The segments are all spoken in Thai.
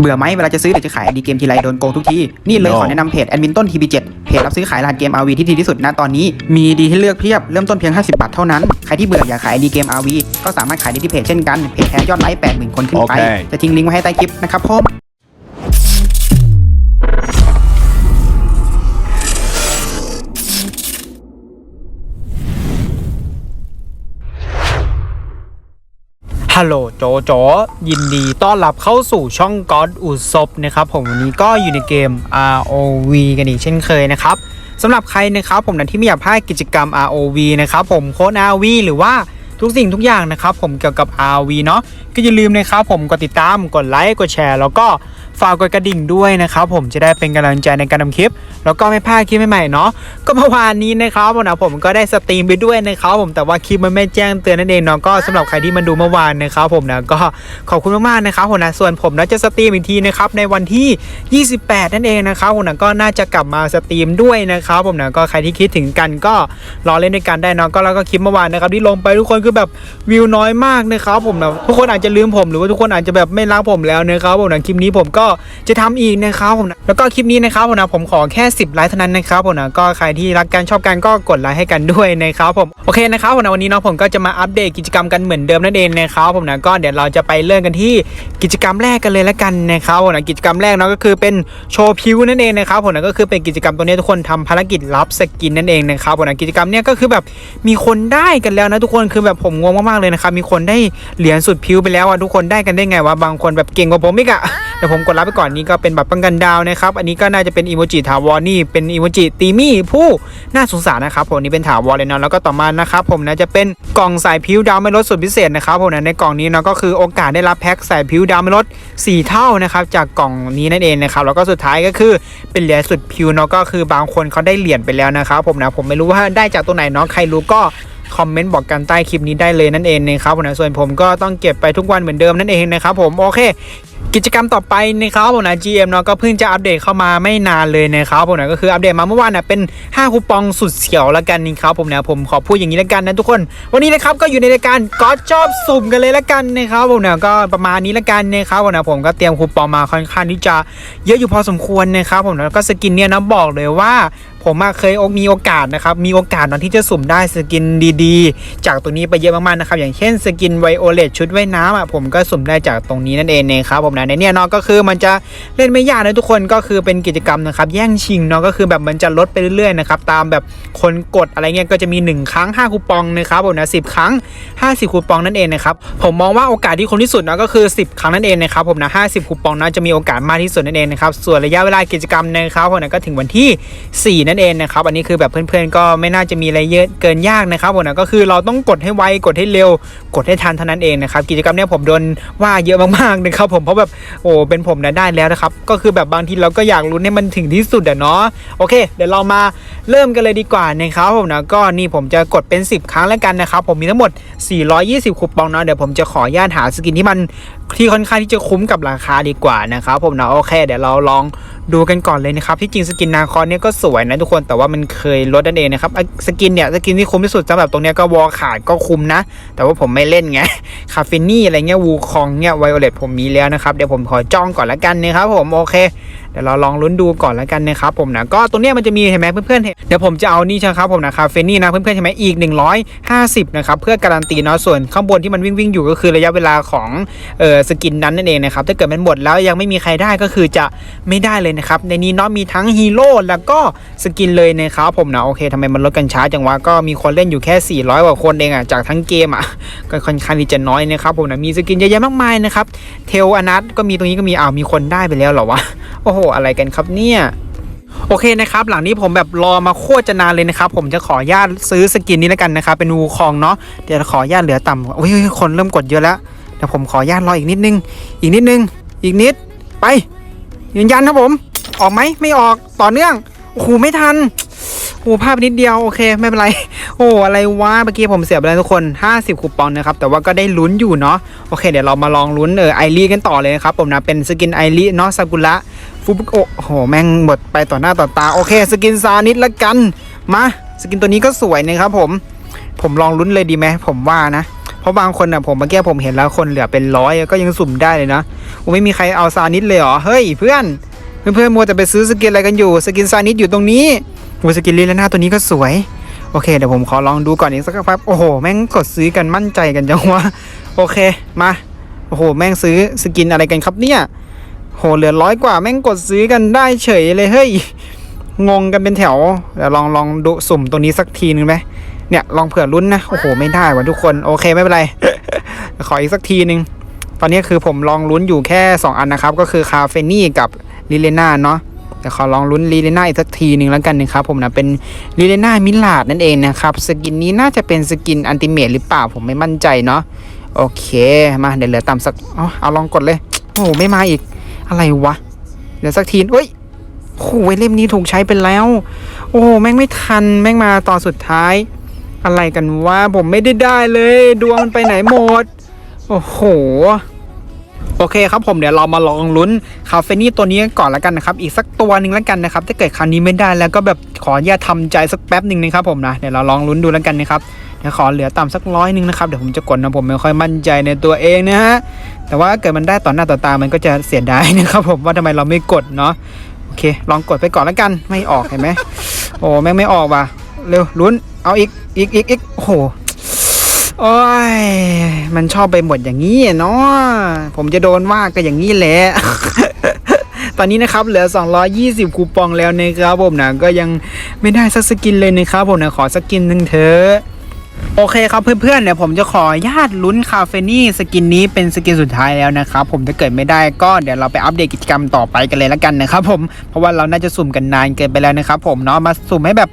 เบื่อไหมเวลาจะซื้อหรือจะขายไอดีเกมทีไรโดนโกงทุกที นี่เลย No ขอแนะนำเพจแอดมินต้นทีบีเจ็ดเพจรับซื้อขายรหัสเกม RV ที่ดีที่สุดณตอนนี้ มีดีให้เลือกเพียบ เริ่มต้นเพียง 50 บาทเท่านั้น ใครที่เบื่ออยากขายไอดีเกม RV ก็สามารถขายได้ที่เพจเช่นกันเพจแท้ยอดไลค์ 80,000 คนขึ้นไปโอเคจะทิ้งลิงก์ไว้ให้ใต้คลิปนะครับผม ลโหลโจโจยินดีต้อนรับเข้าสู่ช่องก๊อดอุศบนะครับผมวันนี้ก็อยู่ในเกม ROV กันอีกเช่นเคยนะครับสำหรับใครนะครับผมนั้นที่ไม่อยากพลาดกิจกรรม ROV นะครับผมโค้ด ROV หรือว่าทุกสิ่งทุกอย่างนะครับผมเกี่ยวกับ ROV เนาะก็อย่าลืมนะครับผมกดติดตามกดไลค์กดแชร์ แล้วก็ฝากกดกระดิ่งด้วยนะครับผมจะได้เป็นกำลังใจในการทำคลิป แล้วก็ไม่พลาดคลิปใหม่ๆเนาะก็เมื่อวานนี้นะครับผมนะผมก็ได้สตรีมไปด้วยนะครับผมแต่ว่าคลิปมันไม่แจ้งเตือนนั่นเองเนาะก็สำหรับใครที่มาดูเมื่อวานนะครับผมนะก็ขอบคุณมากๆนะครับผมนะส่วนผมนะจะสตรีมอีกทีนะครับในวันที่ 28 นั่นเองนะครับผมนะก็น่าจะกลับมาสตรีมด้วยนะครับผมนะก็ใครที่คิดถึงกันก็รอเล่นด้วยกันได้เนาะก็แล้วก็คลิปเมื่อวานนะครับที่ลงไปทุกคนคือแบบวิวน้อยมากนะครับผมนะทุกคนอาจจะลืมผมหรือว่าทุกคนอาจจะแบบไม่รักผมแล้วนะครับผมนะคลิปนี้ผมก็จะทำอีกนะครับผมนะแล้วก็คลิปนี้นะครับผมนะผมขอแค่ 10 ไลค์เท่านั้นนะครับผมนะก็ใครที่รักกันชอบกันก็กดไลค์ให้กันด้วยนะครับผมโอเคนะครับผมนะวันนี้เนาะผมก็จะมาอัปเดตกิจกรรมกันเหมือนเดิมนั่นเองนะครับผมนะก็เดี๋ยวเราจะไปเริ่มกันที่กิจกรรมแรกกันเลยละกันนะครับผมนะกิจกรรมแรกเนาะก็คือเป็นโชว์พิวนั่นเองนะครับผมนะก็คือเป็นกิจกรรมตัวนี้ทุกคนทำภารกิจรับสกินนั่นเองนะครับผมนะกิจกรรมเนี้ยก็คือแบบมีคนได้กันแล้วนะทุกคนคือแบบผมงงมากๆเลยนะครับมีคนได้เหรียญสุดพิวไปแล้วอะทุกคนได้กันได้ไงวะบางคนแบบเก่งกว่าผมอีกอะ ดี๋ยวผมกดรับไปก่อนนี้ก็เป็นบัตรป้องกันดาวนะครับ อันนี้ก็น่าจะเป็นอีโมจิถาวรนี่เป็นอีโมจิตีมี่ผู้น่าสงสารนะครับผมนี่เป็นถาวรเลยเนาะแล้วก็ต่อมานะครับผมนะจะเป็นกล่องสายพิวดาวไม่ลดสุดพิเศษนะครับผมนะในกล่องนี้เนาะก็คือโอกาสได้รับแพ็คสายพิวดาวไม่ลด 4 เท่านะครับจากกล่องนี้นั่นเองนะครับแล้วก็สุดท้ายก็คือเป็นเหรียญสุดพิวเนาะก็คือบางคนเขาได้เหรียญไปแล้วนะครับผมนะผมไม่รู้ว่าได้จากตัวไหนเนาะใครรู้ก็คอมเมนต์บอกกันใต้คลิปนี้ได้เลยนั่นเองนะครับผมนะส่วนผมก็ต้องเก็บไปทุกวันเหมือนเดิมนั่นเองนะครับผมโอเค กิจกรรมต่อไปนะครับผมนะ GM เนาะก็เพิ่งจะอัปเดตเข้ามาไม่นานเลยนะครับผมนะก็คืออัปเดตมาเมื่อวานนะเป็น 5 คูปองสุดเสียวละกันนี่ครับผมนะผมขอพูดอย่างนี้ละกันนะทุกคน วันนี้นะครับก็อยู่ในรายการก็ชอบสุ่มกันเลยละกันนะครับผมนะก็ประมาณนี้ละกันนะครับผมนะผมก็เตรียมคูปองมาค่อนข้างที่จะเยอะอยู่พอสมควรนะครับผมนะแล้วก็สกินเนี่ยนะบอกเลยว่า ผมเคยมีโอกาสนะครับมีโอกาสตอนที่จะสุ่มได้สกินดีๆ จากตรงนี้ไปเยอะมากๆนะครับอย่างเช่นสกินไวโอเลตชุดว่ายน้ำอะผมก็สุ่มได้จากตรงนี้นั่นเองนะครับผมนะในเนี่ยเนาะก็คือมันจะเล่นไม่ยากนะทุกคนก็คือเป็นกิจกรรมนะครับแย่งชิงเนาะก็คือแบบมันจะลดไปเรื่อยๆนะครับตามแบบคนกดอะไรเงี้ยก็จะมี 1 ครั้ง 5 คูปองนะครับผมนะ10ครั้ง 50 คูปองนั่นเองนะครับผมมองว่าโอกาสที่คนที่สุดนะก็คือ 10 ครั้งนั่นเองนะครับผมนะ50 คูปองนะจะมีโอกาสมากที่สุดนั่นเองนะครับส่วนระยะเวลากิจกรรมนะครับผมนะก็ถึงวันที่ 4 นั่นเองนะครับอันนี้คือแบบเพื่อนๆ ก็ไม่น่าจะมีอะไรเยอะเกินยากนะครับผมนะก็คือเราต้องกดให้ไวกดให้เร็ว กดให้ทันเท่านั้นเองนะครับกิจกรรมเนี้ยผมโดนว่าเยอะมากๆนะครับผมเพราะแบบโอ้เป็นผมนะได้แล้วนะครับก็คือแบบบางทีเราก็อยากลุ้นให้มันถึงที่สุดอะเนาะโอเค เดี๋ยวเรามาเริ่มกันเลยดีกว่านะครับผมนะก็นี่ผมจะกดเป็น 10 ครั้งแล้วกันนะครับผมมีทั้งหมด 420 คูปองเนาะเดี๋ยวผมจะขออนุญาตหาสกินที่มันที่ค่อนข้างที่จะคุ้มกับราคาดีกว่านะครับผมนะโอเค เดี๋ยวเราลองดูกันก่อนเลยนะครับที่จริงสกินนาคอนเนี่ยก็สวยนะทุกคนแต่ว่ามันเคยลดนั่นเองนะครับสกินเนี่ยสกินที่คุ้มที่สุดสำหรับตรงนี้ก็วอลขาดก็คุ้มนะ แต่ว่าผมไม่เล่นไงคาเฟนี่อะไรเงี้ยวูคองเนี่ยไวโอเลตผมมีแล้วนะครับเดี๋ยวผมขอจ้องก่อนละกันนะครับผมโอเค เดี๋ยวเราลองลุ้นดูก่อนและกันนะครับผมนะก็ตรงเนี้ยมันจะมีเห็นไหมเพื่อนๆเห็นเดี๋ยวผมจะเอานี่ใช่ครับผมนะคาเฟนี่นะเพื่อนๆเห็นไหมอีก 150นะครับเพื่อการันตีเนาะส่วนข้างบนที่มันวิ่งวิ่งอยู่ก็คือระยะเวลาของเออสกินนั้นนั่นเองนะครับถ้าเกิดมันหมดแล้วยังไม่มีใครได้ก็คือจะไม่ได้เลยนะครับในนี้เนาะมีทั้งฮีโร่แล้วก็สกินเลยนะครับผมนะโอเคทำไมมันลดกันช้าจังวะก็มีคนเล่นอยู่แค่ 400กว่าคนเองอะจากทั้งเกมอะก็ค่อนข้างที่จะน้อยนะครับผมนะมีสกินเยอะแยะมากมายนะครับเทลอนัทก็มีตรงนี้ก็มีอ้าวมีคนได้ไปแล้วเหรอวะ โอ้โห อะไรกันครับเนี่ยโอเคนะครับหลังนี้ผมแบบรอมาโคตรจะนานเลยนะครับ ผมจะขอญาตซื้อสกินนี้แล้วกันนะครับ เป็นวูคองเนาะเดี๋ยวขอญาตเหลือต่ำอุ้ยคนเริ่มกดเยอะแล้วเดี๋ยวผมขอญาตรออีกนิดนึง อีกนิดนึง อีกนิดไป ยืนยันครับผม ออกไหมไม่ออกต่อเนื่องโอ้โหไม่ทันโอ้โหพลาดไปนิดเดียวโอเคไม่เป็นไร โอ้อะไรวะเมื่อกี้ผมเสียไปแล้วทุกคน 50 คูปองนะครับแต่ว่าก็ได้ลุ้นอยู่เนาะโอเค เดี๋ยวเรามาลองลุ้นเออไอรีกันต่อเลยนะครับผมนะเป็นสกินไอรีเนาะซากุระ ฟุบุโอ้โหแม่งหมดไปต่อหน้าต่อตา โอเค สกินซานิดละกัน มา สกินตัวนี้ก็สวยนะครับผม ผมลองลุ้นเลยดีไหมผมว่านะ เพราะบางคนอะผมเมื่อกี้ผมเห็นแล้วคนเหลือเป็นร้อยก็ยังสุ่มได้เลยนะโอ้ไม่มีใครเอาซานิสเลยเหรอ เฮ้ยเพื่อน เพื่อนๆมัวแต่ไปซื้อสกินอะไรกันอยู่ สกินซานิสอยู่ตรงนี้โอ้สกินลิลาน่าตัวนี้ก็สวยโอเคเดี๋ยวผมขอลองดูก่อนอีกสักแป๊บโอ้โห แม่งกดซื้อกันมั่นใจกันจังวะโอเคมา โอ้โห แม่งซื้อสกินอะไรกันครับเนี่ย โหเหลือร้อยกว่าแม่งกดซื้อกันได้เฉยเลยเฮ้ยงงกันเป็นแถวเดี๋ยวลองลองดูสุ่มตัวนี้สักทีนึงไหมเนี่ยลองเผื่อลุ้นนะโอ้โหไม่ได้ว่ะทุกคนโอเคไม่เป็นไรขออีกสักทีนึงตอนนี้คือผมลองลุ้นอยู่แค่ 2 อันนะครับ ก็คือคาเฟนี่กับลิเลน่าเนาะแต่ขอลองลุ้นลิเลน่าอีกสักทีหนึ่งแล้วกันนะครับผมนะเป็นลิเลน่ามิลาดนั่นเองนะครับสกินนี้น่าจะเป็นสกินอันติเมทหรือเปล่าผมไม่มั่นใจเนาะโอเคมาเดี๋ยวเหลือต่ำสักเอาเอาลองกดเลยโอ้โหไม่มาอีก อะไรวะ เดี๋ยวสักทีเฮ้ยโอ้โหเล่มนี้ถูกใช้ไปแล้ว โอ้แม่งไม่ทันแม่งมาตอนสุดท้าย อะไรกันวะผมไม่ได้ได้เลย ดวงมันไปไหนหมด โอ้โหโอเคครับผมเดี๋ยวเรามาลองลุ้นคาเฟนี่ตัวนี้ก่อนแล้วกันนะครับอีกสักตัวหนึ่งแล้วกันนะครับถ้าเกิดครั้งนี้ไม่ได้แล้วก็แบบขออนุญาตทำใจสักแป๊บหนึ่งนะครับผมนะเดี๋ยวเราลองลุ้นดูแล้วกันนะครับ ดี๋ยวขอเหลือต่ำสักร้อยหนึ่งนะครับเดี๋ยวผมจะกดนะผมไม่ค่อยมั่นใจในตัวเองนะฮะแต่ว่าเกิดมันได้ต่อหน้าต่อตามันก็จะเสียดายนะครับผมว่าทำไมเราไม่กดเนาะโอเค ลองกดไปก่อนแล้วกันไม่ออกเห็นไหมโอ้แม่งไม่ออกว่ะเร็วลุ้นเอาอีกอีกอีกอีกโอ้โหโอ้ยมันชอบไปหมดอย่างนี้เนาะผมจะโดนว่าก็อย่างนี้แหละตอนนี้นะครับเหลือ 220 คูปองแล้วนะครับผมนะก็ยังไม่ได้สักสกินเลยนะครับผมนะขอสกินหนึ่งเถอะ โอเคครับเพื่อนๆเนี่ยวผมจะขอญาตลุ้นคาเฟนี่สกินนี้เป็นสกินสุดท้ายแล้วนะครับผมถ้าเกิดไม่ได้ก็เดี๋ยวเราไปอัปเดตกิจกรรมต่อไปกันเลยแล้วกันนะครับผมเพราะว่าเราน่าจะสุ่มกันนานเกินไปแล้วนะครับผมเนาะมาสุ่มให้แบบ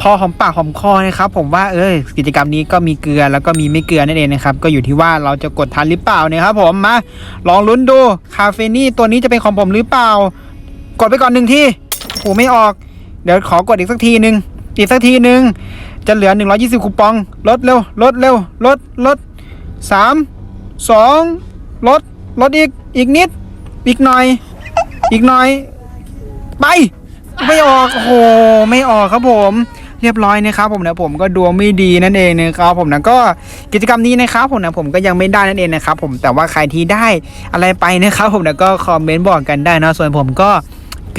พอหอมปากหอมคอนะครับผมว่าเออกิจกรรมนี้ก็มีเกลือแล้วก็มีไม่เกลือนั่นเองนะครับก็อยู่ที่ว่าเราจะกดทันหรือเปล่านะครับผมมาลองลุ้นดูคาเฟนี่ตัวนี้จะเป็นของผมหรือเปล่า กดไปก่อนหนึ่งที่โอ้ไม่ออก เดี๋ยวขอกดอีกสักทีหนึ่งอีกสักทีหนึ่ง จะเหลือ 120 คูปอง ลดเร็ว ลดเร็ว ลด ลดสามสองลด ลดอีก อีกนิด อีกหน่อย อีกหน่อย ไป ไม่ออก โอ้โห ไม่ออกครับผมเรียบร้อยนะครับผมนะผมก็ดวงไม่ดีนั่นเองนะครับผมนะก็กิจกรรมนี้นะครับผมนะผมก็ยังไม่ได้นั่นเองนะครับผมแต่ว่าใครที่ได้อะไรไปนะครับผมนะก็คอมเมนต์บอกกันได้นะส่วนผมก็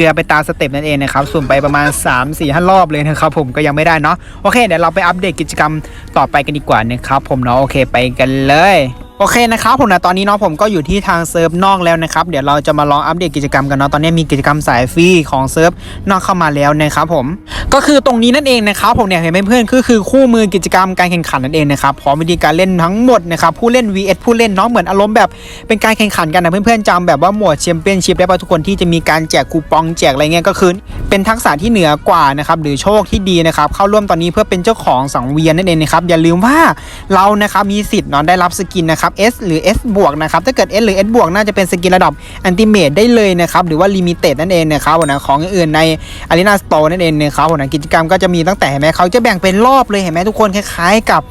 ลือไปตามสเต็ปนั่นเองนะครับสุ่มไปประมาณ 3 4 5รอบเลยนะครับผมก็ยังไม่ได้เนาะโอเคเดี๋ยวเราไปอัปเดตกิจกรรมต่อไปกันดีกว่านะครับผมเนาะโอเคไปกันเลย โอเคนะครับผมนะตอนนี้เนาะผมก็อยู่ที่ทางเซิร์ฟนอกแล้วนะครับเดี๋ยวเราจะมาลองอัปเดตกิจกรรมกันเนาะตอนนี้มีกิจกรรมสายฟรีของเซิร์ฟนอกเข้ามาแล้วนะครับผมก็คือตรงนี้นั่นเองนะครับผมเนี่ยเห็นไหมเพื่อนคือคือคู่มือกิจกรรมการแข่งขันนั่นเองนะครับพร้อมวิธีการเล่นทั้งหมดนะครับผู้เล่น vs ผู้เล่นเนาะเหมือนอารมณ์แบบเป็นการแข่งขันกันนะเพื่อนๆจำแบบว่าหมวดแชมเปี้ยนชิพได้ป่ะทุกคนที่จะมีการแจกคูปองแจกอะไรเงี้ยก็คือเป็นทักษะที่เหนือกว่านะครับหรือโชคที่ดีนะครับเข้าร่วมตอนนี้เพื่อเป็นเจ้าของสังเวียนนั่นเองนะครับอย่าลืมว่าเรานะครับมีสิทธิ์เนาะได้รับสกินนะครับ S หรือ S บวกนะครับถ้าเกิด S หรือ S บวกน่าจะเป็นสกินระดับอันติเมตได้เลยนะครับหรือว่าลิมิเต็ดนั่นเองนะครับผมนะของอื่นในอารีนาสโตร์นั่นเองนะครับผมนะกิจกรรมก็จะมีตั้งแต่เห็นไหมเขาจะแบ่งเป็นรอบเลยเห็นไหมทุกคนคล้ายๆกับ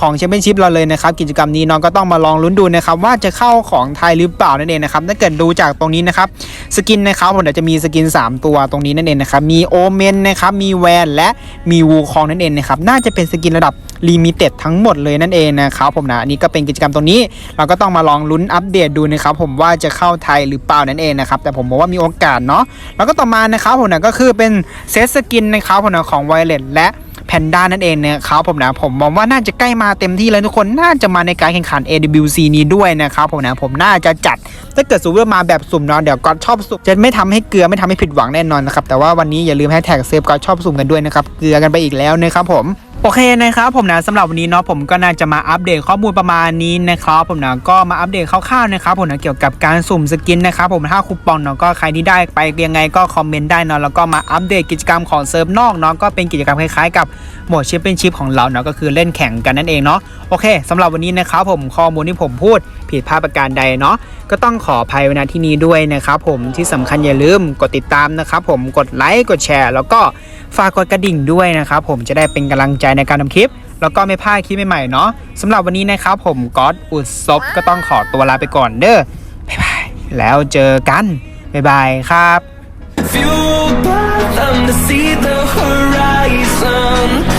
ของแชมเปี้ยนชิพเราเลยนะครับกิจกรรมนี้น้องก็ต้องมาลองลุ้นดูนะครับว่าจะเข้าของไทยหรือเปล่านั่นเองนะครับถ้าเกิดดูจากตรงนี้นะครับสกินนะครับผมเดี๋ยวจะมีสกิน 3 ตัวตรงนี้นั่นเองนะครับมีโอเมนนะครับมีแวนและมีวูคองนั่นเองนะครับน่าจะเป็นสกินระดับลิมิเต็ดทั้งหมดเลยนั่นเองนะครับผมนะอันนี้ก็เป็นกิจกรรมตรงนี้ เราก็ต้องมาลองลุ้นอัปเดตดูนะครับผมว่าจะเข้าไทยหรือเปล่านั่นเองนะครับแต่ผมบอกว่ามีโอกาสเนาะแล้วก็ต่อมานะครับผมนะก็คือเป็นเซตสกินนะครับผมนะของไวเลตและ พนด้านั่นเองนะครับผมนะผมมองว่าน่าจะใกล้มาเต็มที่แล้วทุกคนน่าจะมาในการแข่งขัน AWC นี้ด้วยนะครับผมนะผมน่าจะจัดถ้าเกิดสูว่ามาแบบสุ่มนอนเดี๋ยวก็ชอบสุ่มจะไม่ทำให้เกลือไม่ทำให้ผิดหวังแน่นอนนะครับแต่ว่าวันนี้อย่าลืมให้แท็กเซฟก็ชอบสุ่มกันด้วยนะครับเกลือกันไปอีกแล้วนะครับผม โอเคนะครับผมนะสำหรับวันนี้เนาะผมก็น่าจะมาอัปเดตข้อมูลประมาณนี้นะครับผมนะก็มาอัปเดตคร่าวๆนะครับผมนะเกี่ยวกับการสุ่มสกินนะครับผมถ้าคูปองเนาะก็ใครที่ได้ไปยังไงก็คอมเมนต์ได้เนาะแล้วก็มาอัปเดตกิจกรรมของเซิร์ฟนอกเนาะก็เป็นกิจกรรมคล้ายๆกับโหมดแชมเปี้ยนชิพของเราเนาะก็คือเล่นแข่งกันนั่นเองเนาะโอเคสำหรับวันนี้นะครับผมข้อมูลที่ผมพูดผิดพลาดประการใดเนาะก็ต้องขออภัยไว้ณที่นี้ด้วยนะครับผมที่สำคัญอย่าลืมกดติดตามนะครับผมกดไลค์กดแชร์ แล้วก็ฝากกดกระดิ่งด้วยนะครับผมจะได้เป็นกำลังใจในการทำคลิป แล้วก็ไม่พลาดคลิปใหม่ๆเนาะสำหรับวันนี้นะครับผมก๊อตอุดซบก็ต้องขอตัวลาไปก่อนเด้อบ๊ายบายแล้วเจอกันบ๊ายบายครับ Fueled by them to see the horizon